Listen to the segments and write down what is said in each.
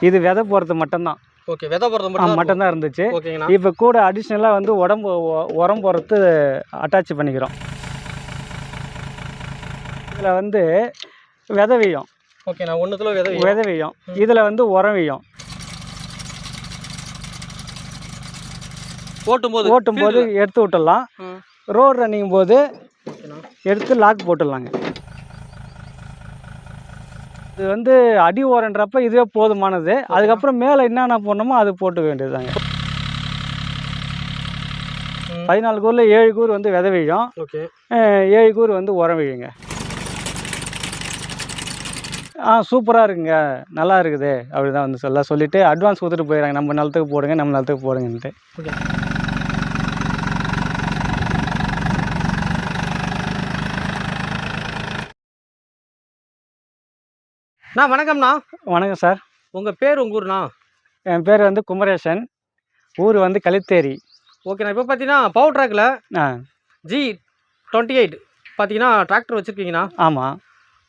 இது விதை போகிறது மட்டும்தான். ஓகே விதை போடுறது ஆ, மட்டும் மட்டும்தான் இருந்துச்சு. இப்போ கூட அடிஷ்னலாக வந்து உடம்பு உரம் போகிறது அட்டாச் பண்ணிக்கிறோம். இதில் வந்து விதை வீயம். ஓகேண்ணா ஒன்றுத்துல விதை விதை வீயம். இதில் வந்து உரம் வீயம். ஓட்டும் போது ஓட்டும் போது எடுத்து விட்டுடலாம். ரோடு ரன்னிங் போது எடுத்து லாக் போட்டுடலாங்க. இது வந்து அடி ஓரன்றப்ப இதுவே போதுமானது. அதுக்கப்புறம் மேலே என்னென்ன போடணுமோ அது போட்டுக்க வேண்டியதுதாங்க. பதினாலு கூரில் ஏழு கூர் வந்து விதை வீழும். ஏழு கூர் வந்து உரம் வீழுங்க. ஆ சூப்பராக இருக்குங்க. நல்லா இருக்குது. அப்படி தான் வந்து சொல்ல சொல்லிவிட்டு அட்வான்ஸ் கொடுத்துட்டு போயிடறாங்க. நம்ம நிலத்துக்கு போடுங்க நம்ம நிலத்துக்கு போடுங்கன்ட்டு. அண்ணா வணக்கம்ண்ணா. வணக்கம் சார். உங்கள் பேர் உங்கள் ஊர்ண்ணா? என் பேர் வந்து குமரேசன். ஊர் வந்து கலித்தேரி. ஓகேண்ணா இப்போ பார்த்தீங்கன்னா பவர் ட்ராக்கில் ஆ. ஜி டுவெண்ட்டி எயிட் பார்த்தீங்கன்னா டிராக்டர் வச்சுருக்கீங்கண்ணா. ஆமாம்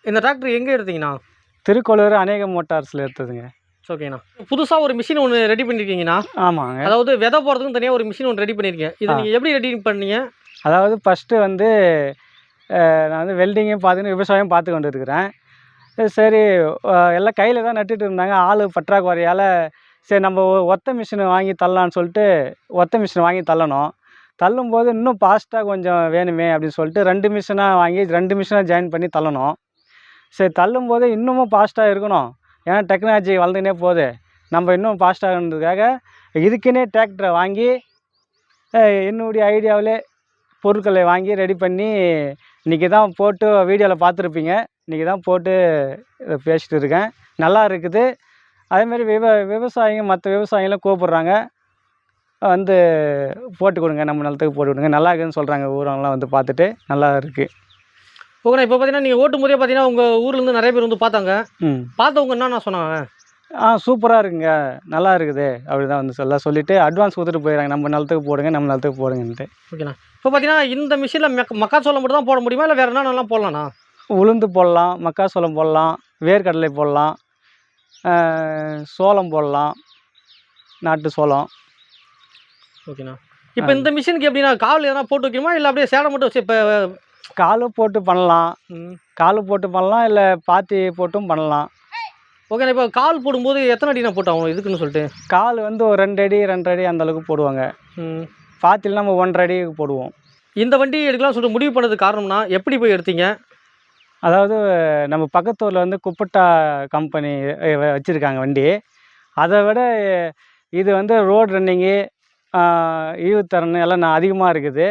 இந்த டிராக்டர் எங்கே எடுத்தீங்கண்ணா? திருக்கோளூர் அநேக மோட்டார்ஸில் எடுத்ததுங்க. ஓகேண்ணா புதுசாக ஒரு மிஷின் ஒன்று ரெடி பண்ணியிருக்கீங்கண்ணா ஆமாங்க. அதாவது விதை போகிறதுக்கும் தனியாக ஒரு மிஷின் ஒன்று ரெடி பண்ணியிருக்கீங்க இதை நீங்கள் எப்படி ரெடி பண்ணீங்க? அதாவது ஃபஸ்ட்டு வந்து நான் வந்து வெல்டிங்கும் பார்த்துன்னு விவசாயம் பார்த்து கொண்டு இருக்கிறேன். சரி எல்லாம் கையில் தான் நட்டுட்டு இருந்தாங்க. ஆள் பற்றாக்குறையால் சரி நம்ம ஒத்த மிஷினை வாங்கி தள்ளலான்னு சொல்லிட்டு ஒத்த மிஷினை வாங்கி தள்ளணும். தள்ளும்போது இன்னும் ஃபாஸ்ட்டாக கொஞ்சம் வேணுமே அப்படின்னு சொல்லிட்டு ரெண்டு மிஷினாக வாங்கி ரெண்டு மிஷினாக ஜாயின் பண்ணி தள்ளணும். சரி தள்ளும்போது இன்னமும் ஃபாஸ்ட்டாக இருக்கணும். ஏன்னா டெக்னாலஜி வளர்ந்துனே போகுது. நம்ம இன்னும் ஃபாஸ்ட்டாகன்றதுக்காக இதுக்குன்னே டிராக்டரை வாங்கி என்னுடைய ஐடியாவிலே பொருட்களை வாங்கி ரெடி பண்ணி இன்றைக்கி தான் போட்டு வீடியோவில் பார்த்துருப்பீங்க. இன்றைக்கி தான் போட்டு இதை பேசிட்டு இருக்கேன். நல்லா இருக்குது. அதேமாரி விவ விவசாயிங்க மற்ற விவசாயிகளும் கூப்பிட்றாங்க. வந்து போட்டு கொடுங்க நம்ம நிலத்துக்கு போட்டு கொடுங்க. நல்லா இருக்குதுன்னு சொல்கிறாங்க ஊரவங்களாம் வந்து பார்த்துட்டு நல்லா இருக்குது ஓகேண்ணா இப்போ பார்த்தீங்கன்னா நீங்கள் ஓட்டும் போதே பார்த்தீங்கன்னா உங்கள் ஊர்லேருந்து நிறைய பேர் வந்து பார்த்தாங்க. ம். பார்த்தவங்க என்னண்ணா சொன்னாங்க? ஆ சூப்பராக இருக்குங்க. நல்லா இருக்குது. அப்படி தான் வந்து சொல்ல சொல்லிவிட்டு அட்வான்ஸ் கொடுத்துட்டு போயிடறாங்க. நம்ம நிலத்துக்கு போடுங்க நம்ம நிலத்துக்கு போடுங்கன்ட்டு. ஓகேண்ணா இப்போ பார்த்தீங்கன்னா இந்த மிஷினில் மெக்க மக்காச்சோளம் மட்டும் தான் போட முடியுமா? இல்லை வேறு என்னென்னலாம் போடலாண்ணா உளுந்து போடலாம் மக்காசோளம் போடலாம் வேர்க்கடலை போடலாம் சோளம் போடலாம் நாட்டு சோளம். ஓகேண்ணா இப்போ இந்த மிஷினுக்கு எப்படின்னா கால் எதனா போட்டு வைக்கணுமா? இல்லை அப்படியே சேடை மட்டும் வச்சு இப்போ காலு போட்டு பண்ணலாம். காலு போட்டு பண்ணலாம் இல்லை பாத்தி போட்டும் பண்ணலாம். ஓகேண்ணா இப்போ கால் போடும்போது எத்தனை அடிண்ணா போட்டாகும் இதுக்குன்னு சொல்லிட்டு. கால் வந்து ஒரு ரெண்டு அடி ரெண்டரை அடி அந்த அளவுக்கு போடுவாங்க. ம். பாத்தியில் நம்ம ஒன்றரை அடி போடுவோம். இந்த வண்டி எடுக்கலாம் சொல்லிட்டு முடிவு பண்ணதுக்கு காரணம்னா எப்படி போய் எடுத்தீங்க? அதாவது நம்ம பக்கத்தூரில் வந்து குப்பட்டா கம்பெனி வச்சுருக்காங்க வண்டி. அதை விட இது வந்து ரோட் ரன்னிங்கு ஈவுத்தரன் எல்லாம் நான் அதிகமாக இருக்குது.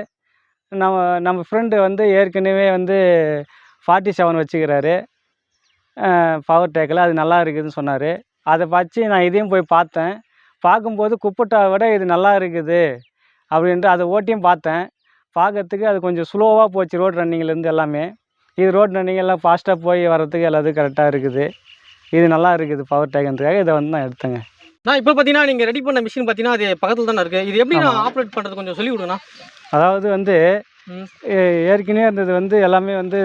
நம்ம நம்ம ஃப்ரெண்டு வந்து ஏற்கனவே வந்து ஃபார்ட்டி செவன் வச்சுக்கிறாரு. பவர் டேக்கில் அது நல்லா இருக்குதுன்னு சொன்னார். அதை வச்சு நான் இதையும் போய் பார்த்தேன். பார்க்கும்போது குப்பட்டாவை விட இது நல்லா இருக்குது அப்படின்ட்டு அதை ஓட்டியும் பார்த்தேன். பார்க்கறதுக்கு அது கொஞ்சம் ஸ்லோவாக போச்சு ரோட் ரன்னிங்லேருந்து எல்லாமே. இது ரோட் ரன்னிங் எல்லாம் ஃபாஸ்ட்டாக போய் வர்றதுக்கு எல்லாத்துக்கும் கரெக்டாக இருக்குது. இது நல்லா இருக்குது பவர் டேக்குன்றதுக்காக இதை வந்து நான் எடுத்தேங்க. நான் இப்போ பார்த்தீங்கன்னா நீங்கள் ரெடி பண்ண மிஷின் பார்த்தீங்கன்னா அது பக்கத்தில் தானே இருக்குது இது எப்படி நான் ஆப்ரேட் பண்ணுறது கொஞ்சம் சொல்லி விடுங்கண்ணா அதாவது வந்து ஏற்கனவே இருந்தது வந்து எல்லாமே வந்து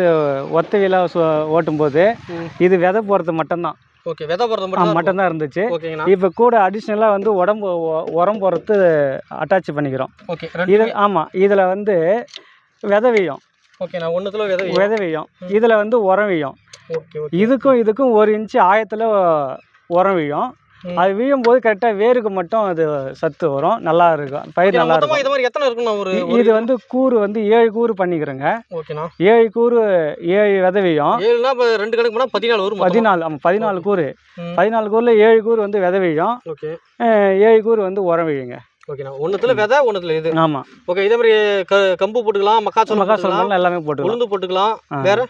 ஒத்த வீலாக சு ஓட்டும்போது ம். இது விதை போகிறது மட்டும்தான். ஓகே விதை போடுறது ஆ, மட்டும் மட்டும்தான் இருந்துச்சு. இப்போ கூட அடிஷ்னலாக வந்து உடம்பு உரம் போகிறது அட்டாச் பண்ணிக்கிறோம். ஓகே இது ஆமாம் இதில் வந்து விதை வீயம். ஓகேண்ணா ஒன்றுத்துல விதை விதை வீயம். இதில் வந்து உரம் வீயம். Okay okay. இதுக்கும் இதுக்கும் ஒரு இன்ச்சு ஆயத்தில் உரம் வீயும். அது வீயும் போது கரெக்டாக வேருக்கு மட்டும் அது சத்து வரும். நல்லா இருக்கும். பயிர் நல்லா இருக்கும். இது மாதிரி எத்தனை இருக்குண்ணா ஒரு இது வந்து கூறு வந்து ஏழு கூறு பண்ணிக்கிறேங்க. ஓகேண்ணா. ஏழு கூறு ஏழு விதை வீயும் ஏழுனா இப்போ ரெண்டு கணக்கு போனால் பதினாலு வரும். பதினாலு ஆமாம் பதினாலு கூறு. பதினாலு கூறில் ஏழு கூறு வந்து விதை வீயும் ஓகே. ஏழு கூறு வந்து உரம் வீழுங்க. ஓகேண்ணா. ஒன்றுத்துல விதை ஒன்றுத்துல இது. ஆமாம் ஓகே இதே மாதிரி க கம்பு போட்டுக்கலாம் மக்காச்சோளம் மக்காசோளம் எல்லாமே போட்டுக்கலாம். உளுந்து போட்டுக்கலாம். வேற?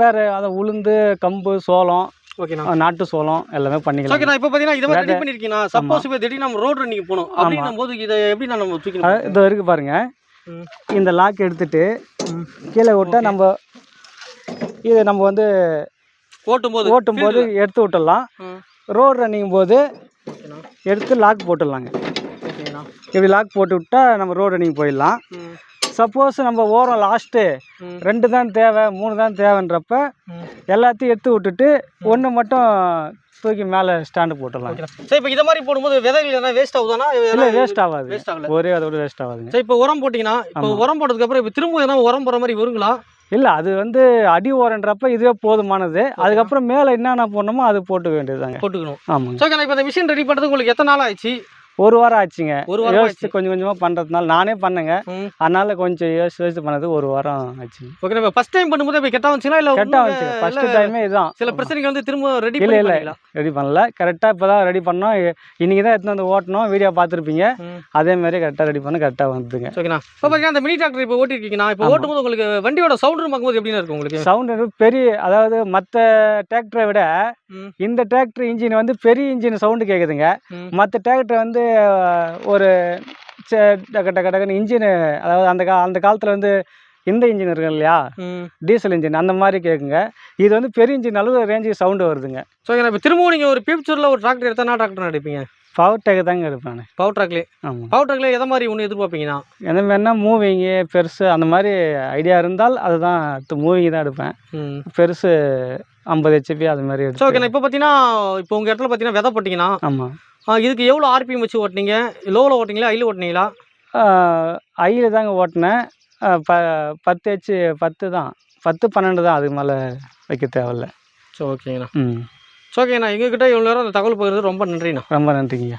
வேறு அதை உளுந்து கம்பு சோளம் ஓகேண்ணா. நாட்டு சோளம் எல்லாமே பண்ணிக்கலாம். ஓகேண்ணா இப்போ பார்த்தீங்கன்னா இதை மாதிரி ரெடி விதை. பண்ணிருக்கீங்கன்னா சப்போஸ் இப்போ திடீர்னு நம்ம ரோடு ரன்னிங் போகணும் அப்படின்னும் போது இதை எப்படி நம்ம தூக்கணும் இது இருக்கு பாருங்க. இந்த லாக் எடுத்துட்டு கீழே விட்டா நம்ம இதை நம்ம வந்து ஓட்டும் போது ஓட்டும் போது எடுத்து விட்டுடலாம். ரோடு ரன்னிங் போது எடுத்து லாக் போட்டுடலாங்க. இப்படி லாக் போட்டு விட்டா நம்ம ரோடு ரன்னிங் போயிடலாம். சப்போஸ் நம்ம ஓரம் லாஸ்ட்டு. ரெண்டு தான் தேவை மூணு தான் தேவைன்றப்ப. எல்லாத்தையும் எடுத்து விட்டுட்டு ஒன்று மட்டும் தூக்கி மேலே ஸ்டாண்டு போட்டுடலாம். சரி இப்போ இதை மாதிரி போடும்போது விதைகள் எதனா வேஸ்ட் ஆகுதானா? இல்லை வேஸ்ட் ஆகாது. வேஸ்ட் ஆகல. ஒரே அதோட வேஸ்ட் ஆகாதுங்க. சரி இப்போ உரம் போட்டிங்கன்னா இப்போ. உரம் போட்டதுக்கு அப்புறம் இப்போ திரும்ப எதனா உரம் போடுற மாதிரி வருங்களா? இல்லை அது வந்து அடி ஓரன்றப்ப இதுவே போதுமானது. அதுக்கப்புறம் மேலே என்னென்ன போடணுமோ அது போட்டுக்க வேண்டியதுதாங்க. போட்டுக்கணும். ஆமாங்க. சரி இப்போ இந்த மிஷின் ரெடி பண்ணுறதுக்கு உங்களுக்கு எத்தனை நாள் ஆயிடுச்சு? ஒரு வாரம் ஆச்சுங்க. ஒரு வாரம் யோசிச்சு ஆச்சு? கொஞ்சம் கொஞ்சமாக பண்ணுறதுனால நானே பண்ணேங்க. அதனால கொஞ்சம் யோசிச்சு யோசிச்சு பண்ணது ஒரு வாரம் ஆச்சுங்க ஓகே இப்போ ஃபர்ஸ்ட் டைம் பண்ணும்போது இப்போ கெட்டா வந்துச்சுங்களா? இல்லை கரெக்டாக வந்துச்சு ஃபர்ஸ்ட் டைமே இதுதான் சில பிரச்சனைகள் வந்து திரும்ப ரெடி இல்ல, இல்ல. ரெடி பண்ணல. கரெக்டாக இப்போ தான் ரெடி பண்ணோம். இ- இன்னைக்கு தான் எடுத்துன்னு வந்து ஓட்டணும். வீடியோ பார்த்துருப்பீங்க. அதே மாதிரி கரெக்டாக ரெடி பண்ண கரெக்டாக வந்துதுங்க. ஓகேண்ணா இப்போ பார்த்தீங்கன்னா அந்த மினி டிராக்டர் இப்போ ஓட்டிருக்கீங்கண்ணா இப்போ. ஓட்டும்போது உங்களுக்கு வண்டியோட சவுண்ட் பார்க்கும்போது எப்படின்னு இருக்கும் உங்களுக்கு? சவுண்டு பெரிய அதாவது மற்ற டிராக்டரை விட. இந்த டிராக்டர் இன்ஜின் வந்து பெரிய இன்ஜின் சவுண்டு கேட்குதுங்க. மற்ற டிராக்டர் வந்து ஒரு ச- டக்கு டக்கு டக்குன்னு இன்ஜின் அதாவது அந்த கா அந்த காலத்தில் வந்து இந்த இன்ஜின் இருக்கு இல்லையா? டீசல் இன்ஜின் அந்த மாதிரி கேட்குங்க இது வந்து பெரிய இன்ஜின் அளவு ரேஞ்சுக்கு சவுண்டு வருதுங்க. ஸோ இப்போ திரும்பவும் நீங்கள் ஒரு ஃபியூச்சரில் ஒரு டிராக்டர் எடுத்தா டிராக்டர் எடுப்பீங்க பவர் டேக் தாங்க எடுப்பேன். நான் பவர் ட்ராக்லேயே ஆமாம் பவர் ட்ராக்லேயே எதை மாதிரி ஒன்று எதிர்பார்ப்பீங்கண்ணா எந்த மாதிரினா மூவிங்கு பெருசு அந்த மாதிரி ஐடியா இருந்தால் அதுதான் மூவிங் தான் எடுப்பேன். பெருசு ஐம்பது ஹெச்பி அது மாதிரி எடுத்து ஓகேண்ணா இப்போ பார்த்தீங்கன்னா இப்போ உங்கள் இடத்துல பார்த்தீங்கன்னா விதை போட்டிங்கன்னா ஆமாம் இதுக்கு எவ்வளோ ஆர்பிஎம் வச்சு ஓட்டினீங்க? லோவில் ஓட்டிங்களா ஐயில் ஓட்டினீங்களா? ஐயில் தாங்க ஓட்டினேன். ப பத்து ஹெச் பத்து தான். பத்து பன்னெண்டு தான் அதுக்கு மேலே வைக்க தேவையில்ல. ஸோ ஓகேங்கண்ணா. ம். ஓகேண்ணா எங்ககிட்ட இவ்வளோ நேரம் அந்த தகவல் பகிர்றது ரொம்ப நன்றிண்ணா ரொம்ப நன்றிங்கய்யா.